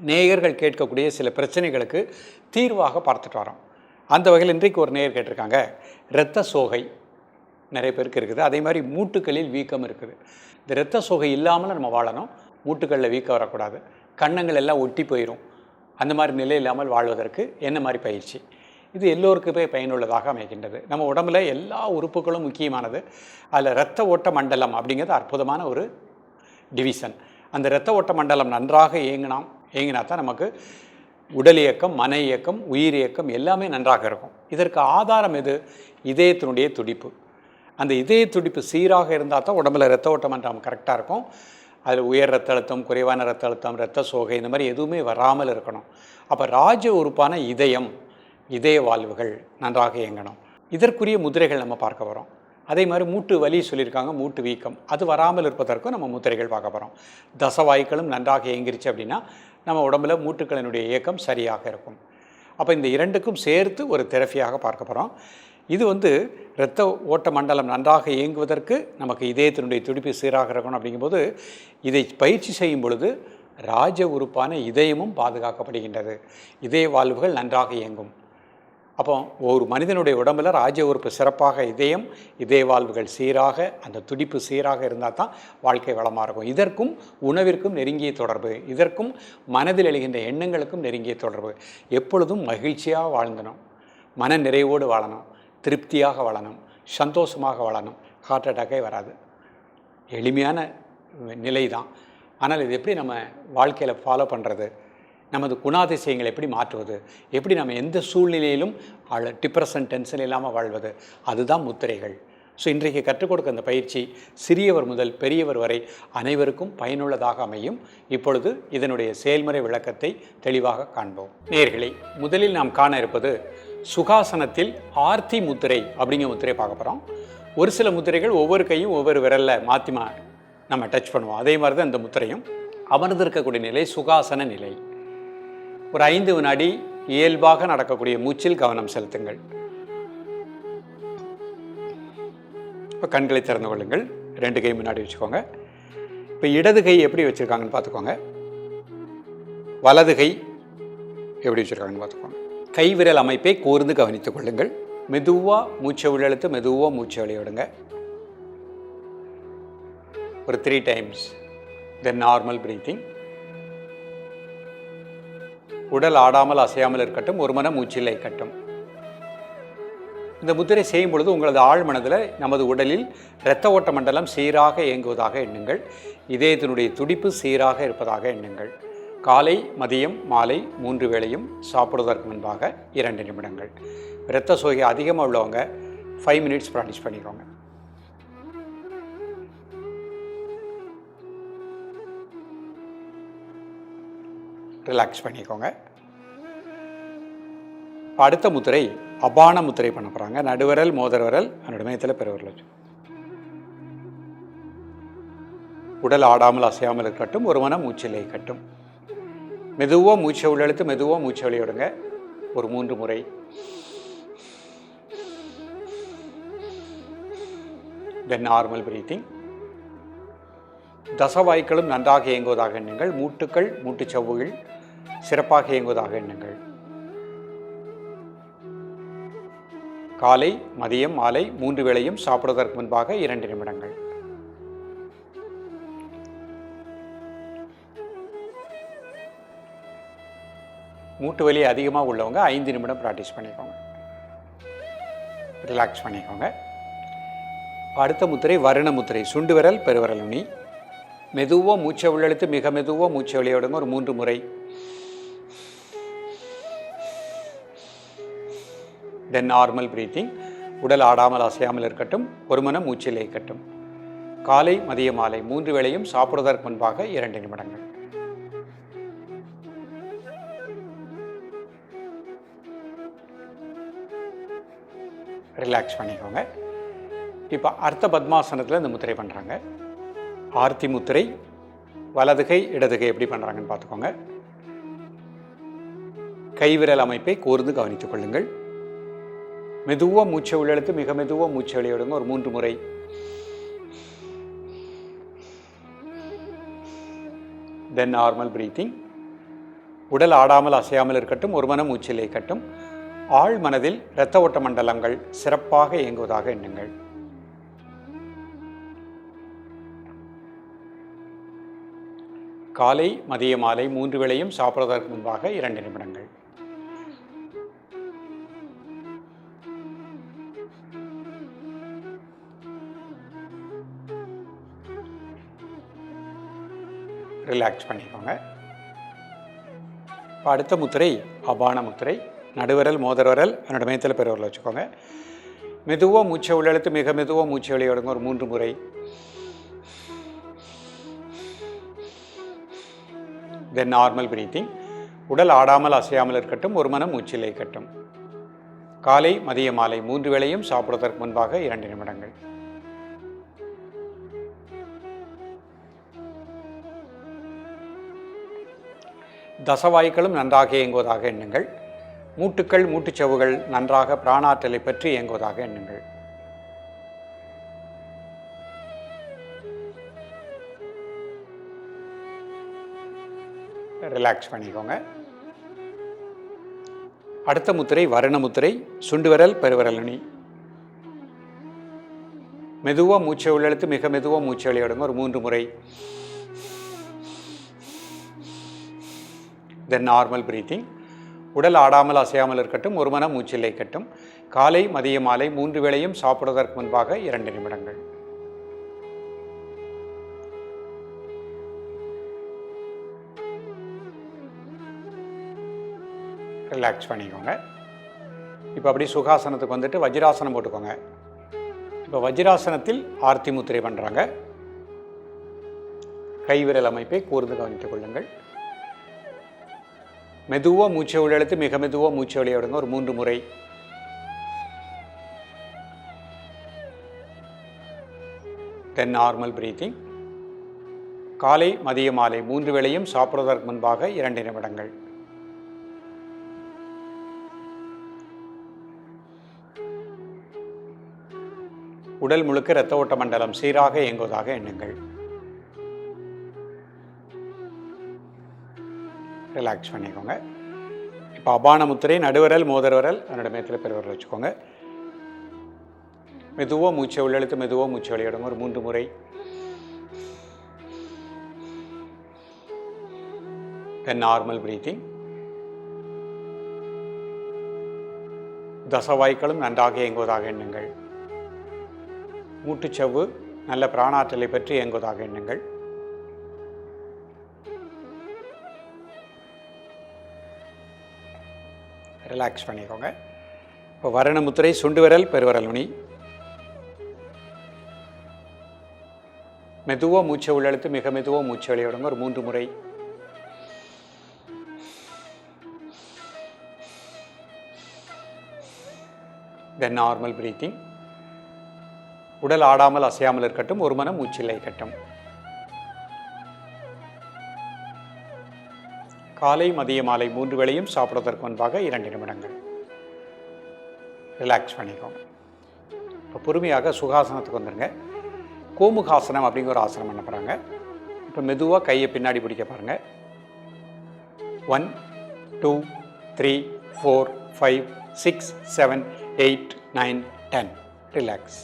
நேயர்கள் கேட்கக்கூடிய சில பிரச்சனைகளுக்கு தீர்வாக பார்த்துட்டு வரோம். அந்த வகையில் இன்றைக்கு ஒரு நேயர் கேட்டிருக்காங்க. இரத்த சோகை நிறைய பேருக்கு இருக்குது. அதே மாதிரி மூட்டுக்களில் வீக்கம் இருக்குது. இந்த இரத்த சோகை இல்லாமல் நம்ம வாழணும். மூட்டுக்களில் வீக்கம் வரக்கூடாது. கன்னங்கள் எல்லாம் ஒட்டி போயிடும் அந்த மாதிரி நிலை இல்லாமல் வாழ்வதற்கு என்ன மாதிரி பயிற்சி? இது எல்லோருக்குமே பயனுள்ளதாக அமைகின்றது. நம்ம உடம்புல எல்லா உறுப்புகளும் முக்கியமானது. அதில் இரத்த ஓட்ட மண்டலம் அப்படிங்கிறது அற்புதமான ஒரு டிவிஷன். அந்த இரத்த ஓட்ட மண்டலம் நன்றாக இயங்கினாம். இயங்கினா தான் நமக்கு உடல் இயக்கம் மன இயக்கம் உயிர் இயக்கம் எல்லாமே நன்றாக இருக்கும். இதற்கு ஆதாரம் எது? இதயத்தினுடைய துடிப்பு. அந்த இதய துடிப்பு சீராக இருந்தால் தான் உடம்புல ரத்த ஓட்டம் நம்ம கரெக்டாக இருக்கும். அதில் உயர் ரத்த அழுத்தம் குறைவான ரத்த அழுத்தம் இரத்த சோகை இந்த மாதிரி எதுவுமே வராமல் இருக்கணும். அப்போ ராஜ உறுப்பான இதயம் இதய வாழ்வுகள் நன்றாக இயங்கணும். இதற்குரிய முதிரைகள் நம்ம பார்க்க வரோம். அதே மாதிரி மூட்டு வலி சொல்லியிருக்காங்க மூட்டு வீக்கம். அது வராமல் இருப்பதற்கும் நம்ம முத்திரைகள் பார்க்க போகிறோம் தசவாய்க்களும் நன்றாக இயங்கிருச்சு அப்படின்னா நம்ம உடம்புல மூட்டுக்களினுடைய இயக்கம் சரியாக இருக்கும். அப்போ இந்த இரண்டுக்கும் சேர்த்து ஒரு தெரப்பியாக பார்க்க போகிறோம் இது வந்து இரத்த ஓட்ட மண்டலம் நன்றாக இயங்குவதற்கு நமக்கு இதயத்தினுடைய துடிப்பு சீராக இருக்கணும் அப்படிங்கும்போது இதை பயிற்சி செய்யும் பொழுது ராஜ உறுப்பான இதயமும் பாதுகாக்கப்படுகின்றது. இதய வாழ்வுகள் நன்றாக இயங்கும். அப்போ ஒரு மனிதனுடைய உடம்புல ராஜ உறுப்பு சிறப்பாக இதயம் இதய வாழ்வுகள் சீராக அந்த துடிப்பு சீராக இருந்தால் தான் வாழ்க்கை வளமாக இருக்கும். இதற்கும் உணவிற்கும் நெருங்கிய தொடர்பு. இதற்கும் மனதில் எழுகின்ற எண்ணங்களுக்கும் நெருங்கிய தொடர்பு. எப்பொழுதும் மகிழ்ச்சியாக வாழ்ந்தணும் மன நிறைவோடு வாழணும். திருப்தியாக வாழணும். சந்தோஷமாக வாழணும். ஹார்ட் அட்டாக்கே வராது. எளிமையான நிலை தான் ஆனால் இது எப்படி நம்ம வாழ்க்கையில் ஃபாலோ பண்ணுறது நமது குணாதிசயங்களை எப்படி மாற்றுவது? எப்படி நம்ம எந்த சூழ்நிலையிலும் அழ டிப்ரெஷன் டென்ஷன் இல்லாமல் வாழ்வது? அதுதான் முத்திரைகள். ஸோ இன்றைக்கு கற்றுக் கொடுக்க அந்த பயிற்சி சிறியவர் முதல் பெரியவர் வரை அனைவருக்கும் பயனுள்ளதாக அமையும். இப்பொழுது இதனுடைய செயல்முறை விளக்கத்தை தெளிவாக காண்போம். நேர்களை முதலில் நாம் காண இருப்பது சுகாசனத்தில் ஆர்த்தி முத்திரை அப்படிங்கிற முத்திரை பார்க்க போகிறோம் ஒரு சில முத்திரைகள் ஒவ்வொரு கையும் ஒவ்வொரு விரலில் மாற்றி மா நம்ம டச் பண்ணுவோம். அதே மாதிரி தான் இந்த முத்திரையும். அமர்ந்திருக்கக்கூடிய நிலை சுகாசன நிலை. ஒரு ஐந்து வினாடி இயல்பாக நடக்கக்கூடிய மூச்சில் கவனம் செலுத்துங்கள். இப்போ கண்களை திறந்து கொள்ளுங்கள். ரெண்டு கை முன்னாடி வச்சுக்கோங்க. இப்போ இடது கை எப்படி வச்சுருக்காங்கன்னு பார்த்துக்கோங்க. வலது கை எப்படி வச்சுருக்காங்கன்னு பார்த்துக்கோங்க. கை விரல் அமைப்பை கூர்ந்து கவனித்துக் கொள்ளுங்கள். மெதுவாக மூச்சை உள்ளெழுத்து மெதுவாக மூச்சை வெளியிடுங்க ஒரு three times then normal breathing உடல் ஆடாமல் அசையாமல் இருக்கட்டும் ஒரு மன மூச்சில் இருக்கட்டும். இந்த முத்திரை செய்யும் பொழுது உங்களது ஆழ் மனதில் நமது உடலில் இரத்த ஓட்ட மண்டலம் சீராக இயங்குவதாக எண்ணுங்கள். இதயத்தினுடைய துடிப்பு சீராக இருப்பதாக எண்ணுங்கள். காலை மதியம் மாலை மூன்று வேளையும் சாப்பிடுவதற்கு முன்பாக இரண்டு நிமிடங்கள். இரத்த சோகை அதிகமாக உள்ளவங்க ஃபைவ் மினிட்ஸ் ப்ராக்டிஸ் பண்ணிக்கோங்க. ரிலாக்ஸ் பண்ணிக்கோங்க. அடுத்த முத்திரை அபான முத்திரை பண்ண போகிறாங்க நடுவரல் மோதரவரல் விரல் மையத்தில் பெருவரல் வச்சு. உடல் ஆடாமல் அசையாமல் இருக்கட்டும் ஒரு மனம் மூச்சில் கட்டும். மெதுவாக மூச்சை உள்ளெழுத்து மெதுவாக மூச்சை வெளியிடுங்க. ஒரு மூன்று முறை. தென் நார்மல் பிரீத்திங் தசவாய்க்களும் நன்றாக இயங்குவதாக நீங்கள் மூட்டுக்கள் மூட்டுச்சவ்வுகள் சிறப்பாக இயங்குவதாக எண்ணுங்கள். காலை மதியம் மாலை மூன்று வேளையும் சாப்பிடுவதற்கு முன்பாக இரண்டு நிமிடங்கள். மூட்டு வலி அதிகமாக உள்ளவங்க ஐந்து நிமிடம் ப்ராக்டிஸ் பண்ணிக்கோங்க. ரிலாக்ஸ் பண்ணிக்கோங்க. அடுத்த முத்திரை வருண முத்திரை சுண்டு விரல் பெருவரல் நுனி மெதுவாக மூச்சை உள்ளெழுத்து மிக மெதுவாக மூச்சை விளையாடுங்க ஒரு மூன்று முறை தென் நார்மல் பிரீத்திங் உடல் ஆடாமல் அசையாமல் இருக்கட்டும் ஒரு மனம் மூச்சில் இருக்கட்டும் காலை மதிய மாலை மூன்று வேளையும் சாப்பிடுவதற்கு முன்பாக இரண்டு நிமிடங்கள். ரிலாக்ஸ் பண்ணிக்கோங்க. இப்போ அர்த்த பத்மாசனத்தில் இந்த முத்திரை பண்ணுறாங்க ஆர்த்தி முத்திரை வலதுகை இடதுகை எப்படி பண்ணுறாங்கன்னு பார்த்துக்கோங்க. கைவிரல் அமைப்பை கூர்ந்து கவனித்துக் கொள்ளுங்கள். மெதுவாக மூச்சை உள்ளெழுத்து மிக மெதுவாக மூச்சை வெளியிடுங்க. ஒரு மூன்று முறை. தென் நார்மல் பிரீத்திங் உடல் ஆடாமல் அசையாமல் இருக்கட்டும் ஒரு மன மூச்சில் இருக்கட்டும். ஆழ் மனதில் இரத்த ஓட்ட மண்டலங்கள் சிறப்பாக இயங்குவதாக எண்ணுங்கள். காலை மதிய மாலை மூன்று வேளையும் சாப்பிடுவதற்கு முன்பாக இரண்டு நிமிடங்கள். ரிலாக்ஸ் பண்ணிக்கோங்க. இப்போ அடுத்த முத்திரை அபான முத்திரை நடுவரல் மோதரவரல் என்னோட மேத்தில் பெருவரில் வச்சுக்கோங்க. மெதுவாக மூச்சை உள்ளெழுத்து மிக மெதுவாக மூச்சை வெளியிடுங்க ஒரு மூன்று முறை. தென் நார்மல் பிரீத்திங் உடல் ஆடாமல் அசையாமல் இருக்கட்டும் ஒரு மனம் மூச்சிலே இருக்கட்டும் காலை மதிய மாலை மூன்று வேளையும் சாப்பிடுவதற்கு முன்பாக இரண்டு நிமிடங்கள். தசவாய்களும் நன்றாக இயங்குவதாக எண்ணுங்கள். மூட்டுக்கள் மூட்டுச்சவுகள் நன்றாக பிராணாற்றலை பற்றி இயங்குவதாக எண்ணுங்கள். ரிலாக்ஸ் பண்ணிக்கோங்க. அடுத்த முத்திரை வருண முத்திரை சுண்டு விரல் மெதுவாக மூச்சை உள்ளெழுத்து மிக மெதுவாக மூச்சை விளையாடுங்க. ஒரு மூன்று முறை. தென் நார்மல் பிரீத்திங் உடல் ஆடாமல் அசையாமல் இருக்கட்டும் ஒரு மன மூச்சில்லை கட்டும். காலை மதிய மாலை மூன்று வேளையும் சாப்பிடுவதற்கு முன்பாக இரண்டு நிமிடங்கள். ரிலாக்ஸ் பண்ணிக்கோங்க. இப்போ அப்படியே சுகாசனத்துக்கு வந்துட்டு வஜ்ராசனம் போட்டுக்கோங்க. இப்போ வஜ்ராசனத்தில் ஆர்த்தி முத்திரை பண்ணுறாங்க கைவிரல் அமைப்பை கூர்ந்து கவனித்துக் கொள்ளுங்கள். மெதுவாக மூச்சை உள்ளெழுத்து மிக மெதுவாக மூச்சை வெளியே விடுங்க. ஒரு மூன்று முறை. தென் நார்மல் பிரீத்திங் காலை மதிய மாலை மூன்று வேளையும் சாப்பிடுவதற்கு முன்பாக இரண்டு நிமிடங்கள். உடல் முழுக்க இரத்த ஓட்ட மண்டலம் சீராக இயங்குவதாக எண்ணுங்கள். ரிலாக்ஸ் பண்ணிக்கோங்க. இப்போ அபான முத்திரை நடுவிரல் மோதிரவிரல் அதனோட மேத்தில் பெருவரல் வச்சுக்கோங்க. மெதுவாக மூச்சை உள்ளெழுத்து மெதுவாக மூச்சை வெளியிடும் ஒரு மூன்று முறை. தென் நார்மல் பிரீத்திங் தசவாய்க்களும் நன்றாக இயங்குவதாக எண்ணுங்கள். மூட்டுச்சவ்வு நல்ல பிராணாற்றலை பற்றி இயங்குவதாக எண்ணுங்கள். ரிலாக்ஸ் பண்ணிக்கோங்க. இப்போ வரண முத்திரை சுண்டு விரல் பெருவரல் நுனி மெதுவாக மூச்சை உள்ளெழுத்து மிக மெதுவாக மூச்சை வெளியிடுங்க. ஒரு மூன்று முறை. தென் நார்மல் பிரீத்திங் உடல் ஆடாமல் அசையாமல் இருக்கட்டும். ஒரு மனம் மூச்சில்லை கட்டும் காலை மதிய மாலை மூன்று வேளையும் சாப்பிடுவதற்கு முன்பாக இரண்டு நிமிடங்கள். ரிலாக்ஸ் பண்ணிக்கோங்க. இப்போ பொறுமையாக சுகாசனத்துக்கு வந்துடுங்க கோமுகாசனம் அப்படிங்கிற ஒரு ஆசனம் பண்ண போகிறாங்க இப்போ மெதுவாக கையை பின்னாடி பிடிக்க பாருங்கள் one two three four five six seven eight nine ten relax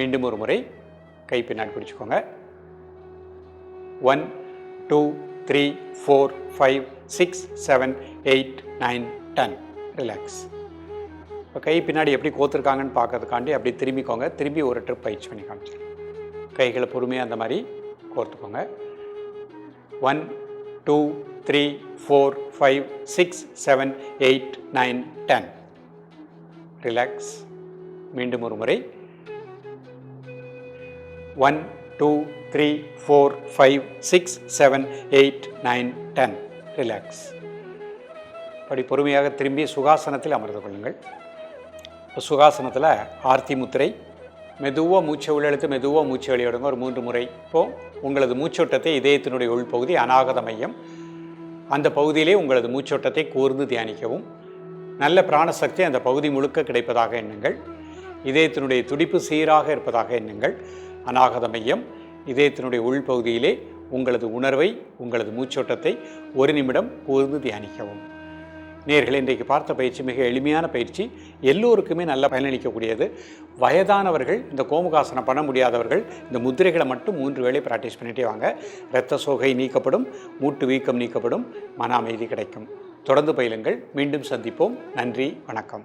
மீண்டும் ஒரு முறை கை பின்னாடி பிடிச்சிக்கோங்க. One two three four five six seven eight nine ten relax இப்போ கை பின்னாடி எப்படி கோத்துருக்காங்கன்னு பார்க்கறதுக்காண்டி அப்படி திரும்பிக்கோங்க. திரும்பி ஒரு ட்ரிப் பயிற்சி பண்ணி காமிச்சிருங்க. கைகளை பொறுமையாக அந்த மாதிரி கோர்த்துக்கோங்க. One two three four five six seven eight nine ten relax மீண்டும் ஒரு முறை. One two three four five six seven eight nine ten. Relax அப்படி பொறுமையாக திரும்பி சுகாசனத்தில் அமர்ந்து கொள்ளுங்கள். சுகாசனத்தில் ஆர்த்தி முத்திரை மெதுவாக மூச்சை உள்ளெழுத்து மெதுவாக மூச்சை வெளியிடுங்க ஒரு மூன்று முறை. இப்போது உங்களது மூச்சோட்டத்தை இதயத்தினுடைய உள்பகுதி அநாகத மையம். அந்த பகுதியிலே உங்களது மூச்சோட்டத்தை கூர்ந்து தியானிக்கவும். நல்ல பிராணசக்தி அந்த பகுதி முழுக்க கிடைப்பதாக எண்ணுங்கள். இதயத்தினுடைய துடிப்பு சீராக இருப்பதாக எண்ணுங்கள். அநாகத மையம் இதயத்தினுடைய உள்பகுதியிலே உங்களது உணர்வை உங்களது மூச்சோட்டத்தை ஒரு நிமிடம் கூர்ந்து தியானிக்கவும். நேர்கள் இன்றைக்கு பார்த்த பயிற்சி மிக எளிமையான பயிற்சி. எல்லோருக்குமே நல்ல பயனளிக்கக்கூடியது. வயதானவர்கள் இந்த கோமுகாசனம் பண்ண முடியாதவர்கள் இந்த முத்திரைகளை மட்டும் மூன்று வேளை ப்ராக்டிஸ் பண்ணிட்டே வாங்க. இரத்த சோகை நீக்கப்படும் மூட்டு வீக்கம் நீக்கப்படும் மன அமைதி கிடைக்கும். தொடர்ந்து பயிலுங்கள். மீண்டும் சந்திப்போம். நன்றி வணக்கம்.